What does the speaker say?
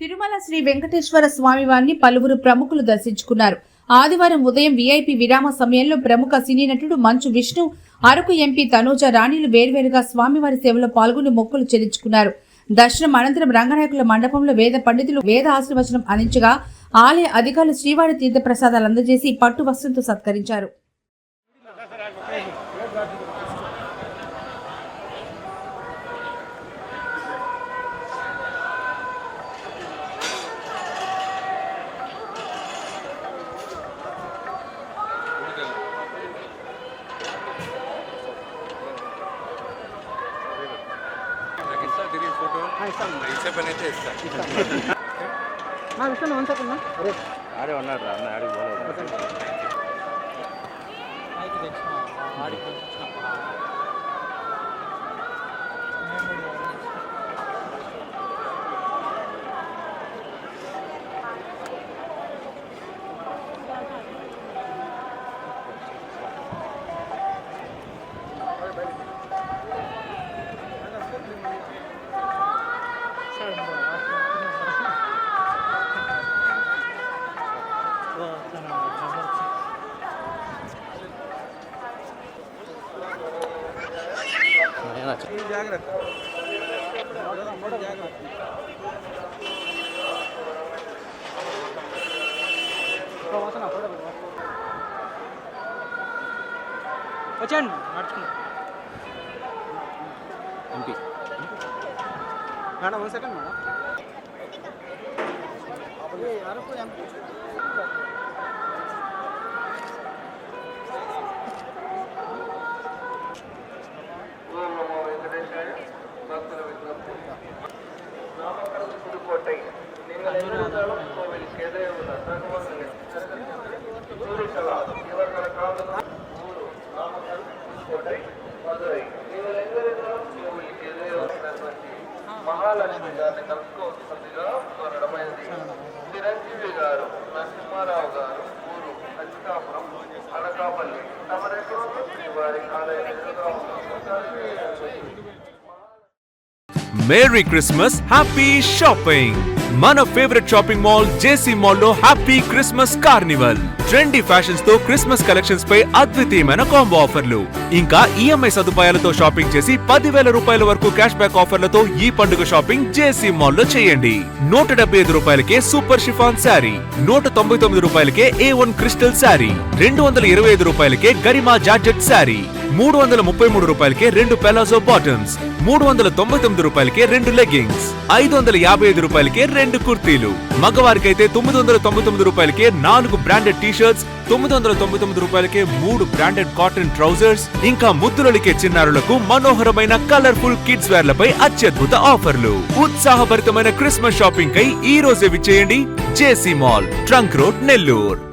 తిరుమల శ్రీ వెంకటేశ్వర స్వామి వారిని పలువురు ప్రముఖులు దర్శించుకున్నారు. ఆదివారం ఉదయం వీఐపీ విరామ సమయంలో ప్రముఖ సినీ నటుడు మంచు విష్ణు అరకు ఎంపీ తనూజ రాణిలు వేర్వేరుగా స్వామివారి సేవలో పాల్గొని మొక్కులు చెల్లించుకున్నారు. దర్శనం అనంతరం రంగనాయకుల మండపంలో వేద పండితులు వేద ఆశీర్వచనం అందించగా ఆలయ అధికారులు శ్రీవారి తీర్థ ప్రసాదాలు అందజేసి పట్టు వస్త్రంతో సత్కరించారు. ఇచ్చే పని అయితే ఇస్తా నా విషయం వన్ సెకండ్ అరే ఆడే ఉన్నాడు రా అన్న ఆడికి పోలేదు జాగ్రత్త. వచ్చాను నడుచుకున్నా MP. Madam one second madam. Araku Mahalakshmi గారిని కలుసుకోవాల్సిందిగా కోరడమైంది చిరంజీవి గారు నరసింహారావు గారు ఊరు అచ్చికాపురం అనకాపల్లి తమరెక్కడో శ్రీవారి ఆలయ ఎదురుగా ఉన్న మేరీ క్రిస్మస్ హ్యాపీ షాపింగ్ మన favourite shopping mall J C మాల్లో హ్యాపీ క్రిస్మస్ కార్నివల్ ట్రెండీ ఫ్యాషన్స్తో క్రిస్మస్ కలెక్షన్స్ పై అద్వితీయమైన కాంబో ఆఫర్లు ఇంకా ఈఎంఐ సదుపాయాలతో షాపింగ్ చేసి పదివేల రూపాయల వరకు క్యాష్ బ్యాక్ ఆఫర్లతో ఈ పండుగ షాపింగ్ జేసీ మాల్లో చేయండి. నూట డెబ్బై ఐదు రూపాయలకే సూపర్ షిఫాన్ శారీ నూట తొంభై తొమ్మిది రూపాయలకే ఏ వన్ క్రిస్టల్ శారీ రెండు వందల ఇరవై ఐదు రూపాయలకే గరిమా జార్జెట్ శారీ మూడు వందల ముప్పై మూడు రూపాయలకే రెండు పెలాజో బాటమ్స్ మూడు వందల తొంభై తొమ్మిది రూపాయలకే రెండు లెగ్గింగ్స్ ఐదు వందల యాభై ఐదు రూపాయలకే రెండు కుర్తీలు. మగవారికైతే తొమ్మిది వందల తొంభై తొమ్మిది రూపాయలకే నాలుగు బ్రాండెడ్ టీషర్ట్స్ తొమ్మిది వందల తొంభై తొమ్మిది రూపాయలకే మూడు బ్రాండెడ్ కాటన్ ట్రౌజర్స్ ఇంకా ముద్దులొలికే చిన్నారులకు మనోహరమైన కలర్ఫుల్ కిడ్స్ వేర్లపై అత్యద్భుత ఆఫర్లు. ఉత్సాహభరితమైన క్రిస్మస్ షాపింగ్ కై ఈ రోజే విచ్చేయండి. JC mall trunk road Nellore.